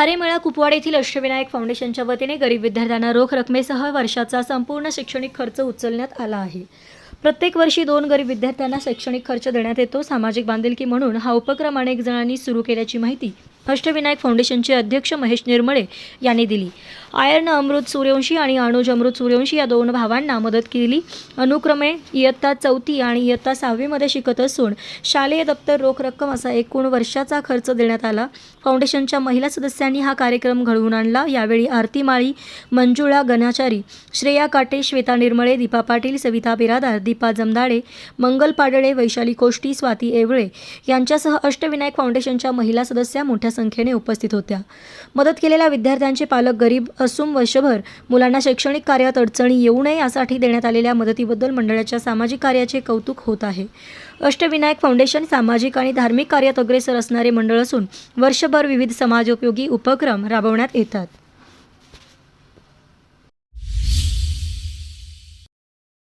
खारेमळा कुपवाड येथील अष्टविनायक फाउंडेशनच्या वतीने गरीब विद्यार्थ्यांना रोख रकमेसह वर्षाचा संपूर्ण शैक्षणिक खर्च उचलण्यात आला आहे. प्रत्येक वर्षी दोन गरीब विद्यार्थ्यांना शैक्षणिक खर्च देण्यात येतो. सामाजिक बांधिलकी म्हणून हा उपक्रम अनेक जणांनी सुरू केल्याची माहिती अष्टविनायक फाउंडेशनचे अध्यक्ष महेश निर्मळे यांनी दिली. आयर्न अमृत सूर्यवंशी आणि अनुज अमृत सूर्यवंशी या दोन भावांना मदत केली. अनुक्रमे इयत्ता चौथी आणि इयत्ता सहावीमध्ये शिकत असून शालेय दप्तर रोख रक्कम असा एकूण वर्षाचा खर्च देण्यात आला. फाउंडेशनच्या महिला सदस्यांनी हा कार्यक्रम घडवून आणला. यावेळी आरती माळी मंजुळा गणाचारी श्रेया काटे श्वेता निर्मळे दीपा पाटील सविता बिरादार दीपा जमदाडे मंगल पाडळे वैशाली कोष्टी स्वाती एवळे यांच्यासह अष्टविनायक फाउंडेशनच्या महिला सदस्या मोठ्या संख्येने उपस्थित होत्या. मदत केलेल्या विद्यार्थ्यांचे पालक गरीब असून वर्षभर मुलांना शैक्षणिक कार्यात अडचणी येऊ नये यासाठी देण्यात आलेल्या मदतीबद्दल मंडळाच्या सामाजिक कार्याचे कौतुक होत आहे. अष्टविनायक फाउंडेशन सामाजिक आणि धार्मिक कार्यात अग्रेसर असणारे मंडळ असून वर्षभर विविध समाजोपयोगी उपक्रम राबवण्यात येतात.